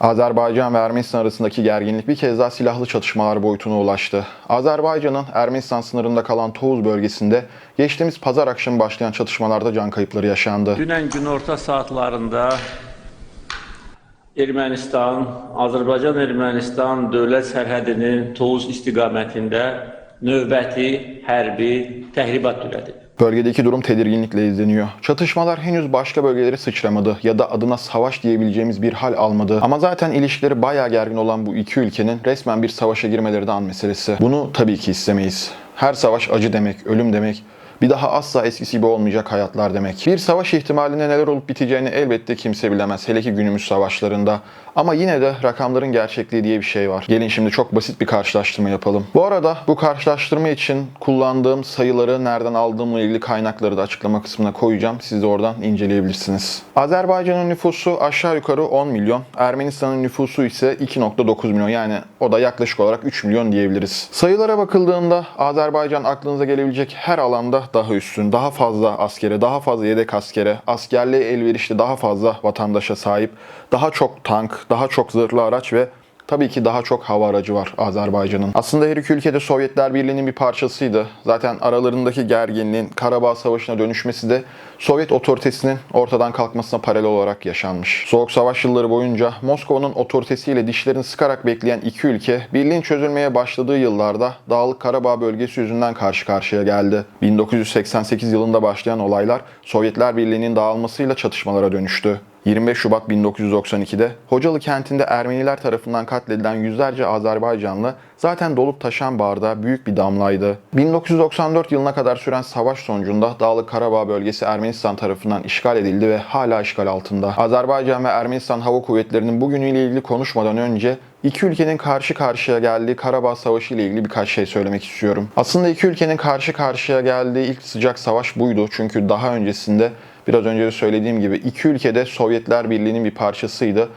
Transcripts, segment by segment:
Azerbaycan ve Ermenistan arasındaki gerginlik bir kez daha silahlı çatışmalar boyutuna ulaştı. Azerbaycan'ın Ermenistan sınırında kalan Tovuz bölgesinde geçtiğimiz pazar akşamı başlayan çatışmalarda can kayıpları yaşandı. Dünən günorta saatlarında Ermənistan, Azərbaycan-Ermənistan dövlət sərhədinin Tovuz istiqamətində növbəti hərbi təhribat törədib. Bölgedeki durum tedirginlikle izleniyor. Çatışmalar henüz başka bölgelere sıçramadı ya da adına savaş diyebileceğimiz bir hal almadı. Ama zaten ilişkileri bayağı gergin olan bu iki ülkenin resmen bir savaşa girmeleri de an meselesi. Bunu tabii ki istemeyiz. Her savaş acı demek, ölüm demek. Bir daha asla eskisi gibi olmayacak hayatlar demek. Bir savaş ihtimalinde neler olup biteceğini elbette kimse bilemez. Hele ki günümüz savaşlarında. Ama yine de rakamların gerçekliği diye bir şey var. Gelin şimdi çok basit bir karşılaştırma yapalım. Bu arada bu karşılaştırma için kullandığım sayıları nereden aldığımla ilgili kaynakları da açıklama kısmına koyacağım. Siz de oradan inceleyebilirsiniz. Azerbaycan'ın nüfusu aşağı yukarı 10 milyon. Ermenistan'ın nüfusu ise 2.9 milyon. Yani o da yaklaşık olarak 3 milyon diyebiliriz. Sayılara bakıldığında Azerbaycan aklınıza gelebilecek her alanda daha üstün, daha fazla askere, daha fazla yedek askere, askerliğe elverişli daha fazla vatandaşa sahip, daha çok tank, daha çok zırhlı araç ve Tabii ki daha çok hava aracı var Azerbaycan'ın. Aslında her iki ülke de Sovyetler Birliği'nin bir parçasıydı. Zaten aralarındaki gerginliğin Karabağ Savaşı'na dönüşmesi de Sovyet otoritesinin ortadan kalkmasına paralel olarak yaşanmış. Soğuk Savaş yılları boyunca Moskova'nın otoritesiyle dişlerini sıkarak bekleyen iki ülke birliğin çözülmeye başladığı yıllarda Dağlık Karabağ bölgesi yüzünden karşı karşıya geldi. 1988 yılında başlayan olaylar Sovyetler Birliği'nin dağılmasıyla çatışmalara dönüştü. 25 Şubat 1992'de Hocalı kentinde Ermeniler tarafından katledilen yüzlerce Azerbaycanlı zaten dolup taşan bardağa büyük bir damlaydı. 1994 yılına kadar süren savaş sonucunda Dağlık Karabağ bölgesi Ermenistan tarafından işgal edildi ve hala işgal altında. Azerbaycan ve Ermenistan Hava Kuvvetleri'nin bugünüyle ilgili konuşmadan önce iki ülkenin karşı karşıya geldiği Karabağ Savaşı ile ilgili birkaç şey söylemek istiyorum. Aslında iki ülkenin karşı karşıya geldiği ilk sıcak savaş buydu. Çünkü daha öncesinde biraz önce de söylediğim gibi iki ülke de Sovyetler Birliği'nin bir parçasıydı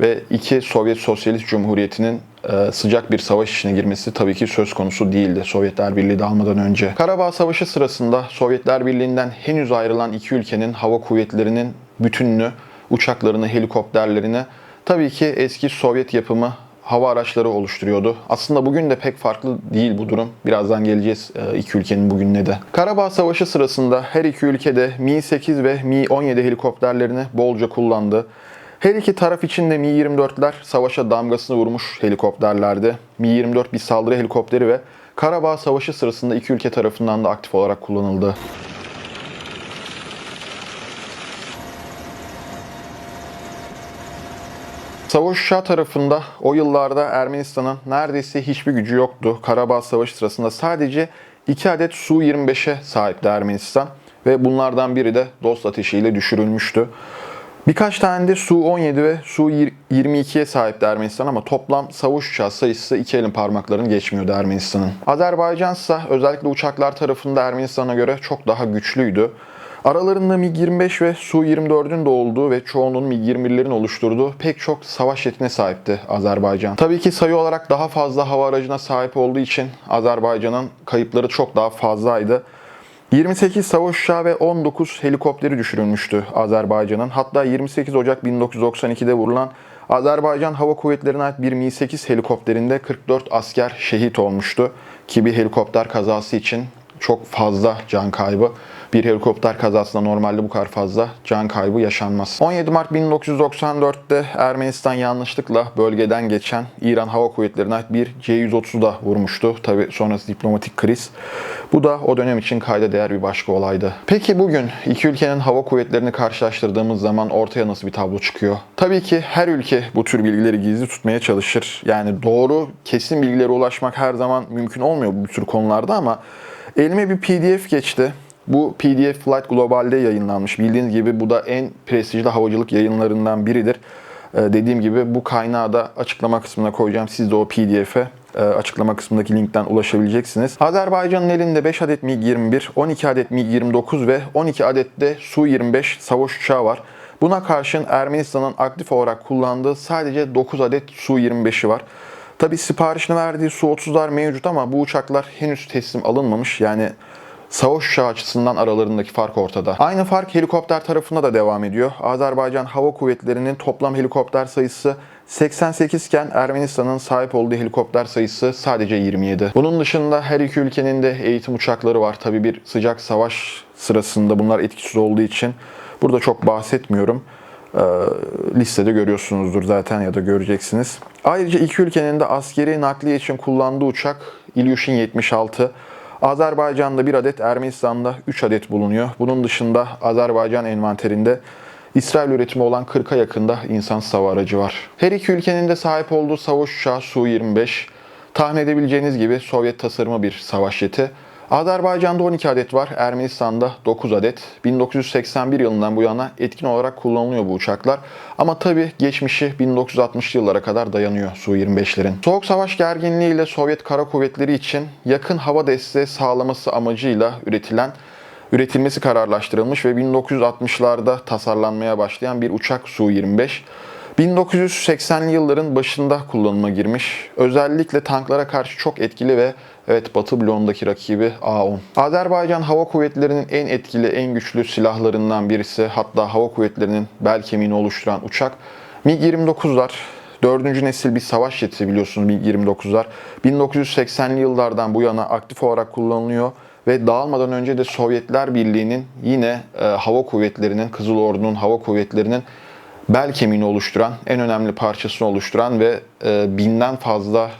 ve iki Sovyet Sosyalist Cumhuriyeti'nin e, sıcak bir savaş içine girmesi tabii ki söz konusu değildi Sovyetler Birliği dağılmadan önce. Karabağ Savaşı sırasında Sovyetler Birliği'nden henüz ayrılan iki ülkenin hava kuvvetlerinin bütününü, uçaklarını, helikopterlerini tabii ki eski Sovyet yapımı hava araçları oluşturuyordu. Aslında bugün de pek farklı değil bu durum. Birazdan geleceğiz e, iki ülkenin bugününe de. Karabağ Savaşı sırasında her iki ülkede Mi-8 ve Mi-17 helikopterlerini bolca kullandı. Her iki taraf için de Mi-24'ler savaşa damgasını vurmuş helikopterlerdi. Mi-24 bir saldırı helikopteri ve Karabağ Savaşı sırasında iki ülke tarafından da aktif olarak kullanıldı. Savaş uçağı tarafında o yıllarda Ermenistan'ın neredeyse hiçbir gücü yoktu. Karabağ Savaşı sırasında sadece 2 adet Su-25'e sahipti Ermenistan ve bunlardan biri de dost ateşiyle düşürülmüştü. Birkaç tane de Su-17 ve Su-22'ye sahipti Ermenistan ama toplam savaş uçağı sayısı iki elin parmaklarını geçmiyordu Ermenistan'ın. Azerbaycan ise özellikle uçaklar tarafında Ermenistan'a göre çok daha güçlüydü. Aralarında MiG-25 ve Su-24'ün de olduğu ve çoğunluğun MiG-21'lerin oluşturduğu pek çok savaş jetine sahipti Azerbaycan. Tabii ki sayı olarak daha fazla hava aracına sahip olduğu için Azerbaycan'ın kayıpları çok daha fazlaydı. 28 savaş uçağı ve 19 helikopteri düşürülmüştü Azerbaycan'ın. Hatta 28 Ocak 1992'de vurulan Azerbaycan Hava Kuvvetleri'ne ait bir Mi-8 helikopterinde 44 asker şehit olmuştu. Ki bir helikopter kazası için çok fazla can kaybı. Bir helikopter kazasında normalde bu kadar fazla can kaybı yaşanmaz. 17 Mart 1994'te Ermenistan yanlışlıkla bölgeden geçen İran Hava Kuvvetleri'ne bir C-130'u da vurmuştu. Tabi sonrası diplomatik kriz. Bu da o dönem için kayda değer bir başka olaydı. Peki bugün iki ülkenin hava kuvvetlerini karşılaştırdığımız zaman ortaya nasıl bir tablo çıkıyor? Tabii ki her ülke bu tür bilgileri gizli tutmaya çalışır. Yani doğru, kesin bilgilere ulaşmak her zaman mümkün olmuyor bu tür konularda ama elime bir PDF geçti. Bu PDF Flight Global'de yayınlanmış. Bildiğiniz gibi bu da en prestijli havacılık yayınlarından biridir. Ee, dediğim gibi bu kaynağı da açıklama kısmına koyacağım. Siz de o PDF'e e, açıklama kısmındaki linkten ulaşabileceksiniz. Azerbaycan'ın elinde 5 adet MiG-21, 12 adet MiG-29 ve 12 adet de Su-25 savaş uçağı var. Buna karşın Ermenistan'ın aktif olarak kullandığı sadece 9 adet Su-25'i var. Tabi siparişini verdiği Su-30'lar mevcut ama bu uçaklar henüz teslim alınmamış. Yani savaş uçağı açısından aralarındaki fark ortada. Aynı fark helikopter tarafında da devam ediyor. Azerbaycan Hava Kuvvetleri'nin toplam helikopter sayısı 88 iken Ermenistan'ın sahip olduğu helikopter sayısı sadece 27. Bunun dışında her iki ülkenin de eğitim uçakları var. Tabii bir sıcak savaş sırasında bunlar etkisiz olduğu için burada çok bahsetmiyorum. Ee, listede görüyorsunuzdur zaten ya da göreceksiniz. Ayrıca iki ülkenin de askeri nakliye için kullandığı uçak Ilyushin 76. Azerbaycan'da bir adet, Ermenistan'da 3 adet bulunuyor. Bunun dışında Azerbaycan envanterinde İsrail üretimi olan 40'a yakında insan hava aracı var. Her iki ülkenin de sahip olduğu savaş uçağı Su-25. Tahmin edebileceğiniz gibi Sovyet tasarımı bir savaş jeti. Azerbaycan'da 12 adet var, Ermenistan'da 9 adet. 1981 yılından bu yana etkin olarak kullanılıyor bu uçaklar. Ama tabi geçmişi 1960'lı yıllara kadar dayanıyor Su-25'lerin. Soğuk savaş gerginliğiyle Sovyet Kara Kuvvetleri için yakın hava desteği sağlaması amacıyla üretilen üretilmesi kararlaştırılmış ve 1960'larda tasarlanmaya başlayan bir uçak Su-25. 1980'li yılların başında kullanıma girmiş. Özellikle tanklara karşı çok etkili ve evet Batı bloğundaki rakibi A-10. Azerbaycan Hava Kuvvetleri'nin en etkili, en güçlü silahlarından birisi hatta hava kuvvetlerinin bel kemiğini oluşturan uçak MiG-29'lar. Dördüncü nesil bir savaş jeti biliyorsunuz MiG-29'lar. 1980'li yıllardan bu yana aktif olarak kullanılıyor ve dağılmadan önce de Sovyetler Birliği'nin yine e, hava kuvvetlerinin, Kızıl Ordu'nun hava kuvvetlerinin bel kemiğini oluşturan, en önemli parçasını oluşturan ve e, binden fazla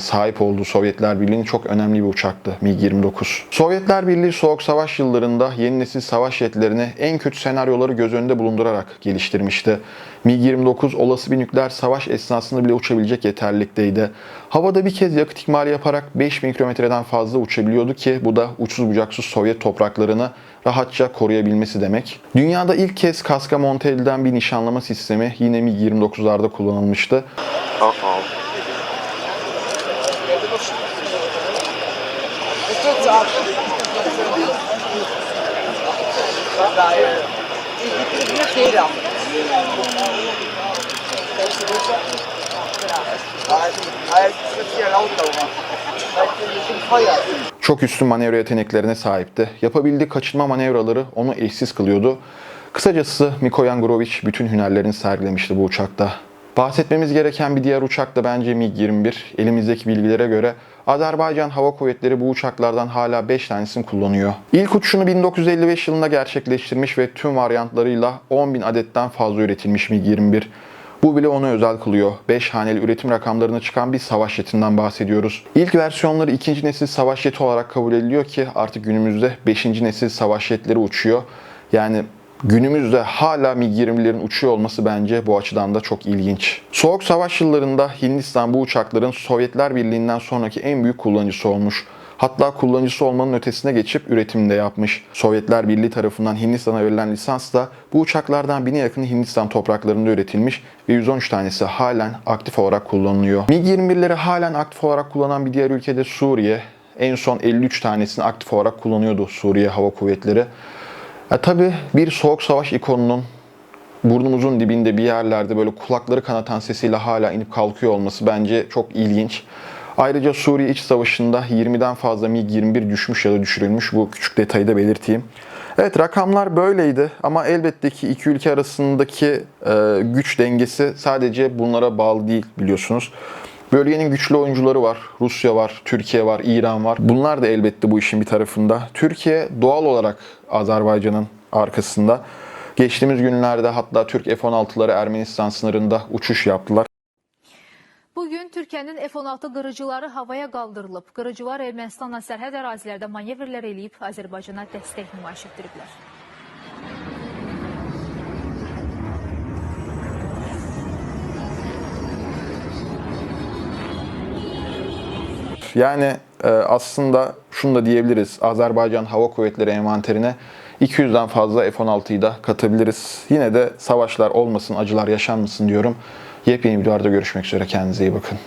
sahip olduğu Sovyetler Birliği'nin çok önemli bir uçaktı MiG-29. Sovyetler Birliği Soğuk Savaş yıllarında yeni nesil savaş jetlerini en kötü senaryoları göz önünde bulundurarak geliştirmişti. MiG-29 olası bir nükleer savaş esnasında bile uçabilecek yeterlilikteydi. Havada bir kez yakıt ikmali yaparak 5000 kilometreden fazla uçabiliyordu ki bu da uçsuz bucaksız Sovyet topraklarını rahatça koruyabilmesi demek. Dünyada ilk kez kaska monte edilen bir nişanlama sistemi yine MiG-29'larda kullanılmıştı. Çok üstün manevra yeteneklerine sahipti. Yapabildiği kaçınma manevraları onu eşsiz kılıyordu. Kısacası Mikoyan Grovic bütün hünerlerini sergilemişti bu uçakta. Bahsetmemiz gereken bir diğer uçak da bence MiG-21. Elimizdeki bilgilere göre Azerbaycan Hava Kuvvetleri bu uçaklardan hala 5 tanesini kullanıyor. İlk uçuşunu 1955 yılında gerçekleştirmiş ve tüm varyantlarıyla 10.000 adetten fazla üretilmiş MiG-21. Bu bile onu özel kılıyor. 5 haneli üretim rakamlarına çıkan bir savaş jetinden bahsediyoruz. İlk versiyonları ikinci nesil savaş jeti olarak kabul ediliyor ki artık günümüzde 5. nesil savaş jetleri uçuyor. Yani günümüzde hala MiG-20'lerin uçuyor olması bence bu açıdan da çok ilginç. Soğuk savaş yıllarında Hindistan bu uçakların Sovyetler Birliği'nden sonraki en büyük kullanıcısı olmuş. Hatta kullanıcısı olmanın ötesine geçip üretimini de yapmış. Sovyetler Birliği tarafından Hindistan'a verilen lisans da bu uçaklardan bine yakını Hindistan topraklarında üretilmiş ve 113 tanesi halen aktif olarak kullanılıyor. MiG-21'leri halen aktif olarak kullanan bir diğer ülkede Suriye. En son 53 tanesini aktif olarak kullanıyordu Suriye Hava Kuvvetleri. Ya tabii bir soğuk savaş ikonunun burnumuzun dibinde bir yerlerde böyle kulakları kanatan sesiyle hala inip kalkıyor olması bence çok ilginç. Ayrıca Suriye İç Savaşı'nda 20'den fazla MiG-21 düşmüş ya da düşürülmüş. Bu küçük detayı da belirteyim. Evet rakamlar böyleydi ama elbette ki iki ülke arasındaki e, güç dengesi sadece bunlara bağlı değil biliyorsunuz. Bölgenin güçlü oyuncuları var. Rusya var, Türkiye var, İran var. Bunlar da elbette bu işin bir tarafında. Türkiye doğal olarak Azerbaycan'ın arkasında. Geçtiğimiz günlerde hatta Türk F-16'ları Ermenistan sınırında uçuş yaptılar. Bugün Türkiyənin F-16 qırıcıları havaya qaldırılıb. Qırıcılar Ermənistanla sərhəd ərazilərdə manevrlər eləyib, Azərbaycana dəstək nümayiş etdiriblər. Yani e, aslında şunu da diyebiliriz. Azerbaycan Hava Kuvvetleri envanterine 200'den fazla F-16'yı da katabiliriz. Yine de savaşlar olmasın, acılar yaşanmasın diyorum. Yepyeni videolarda görüşmek üzere. Kendinize iyi bakın.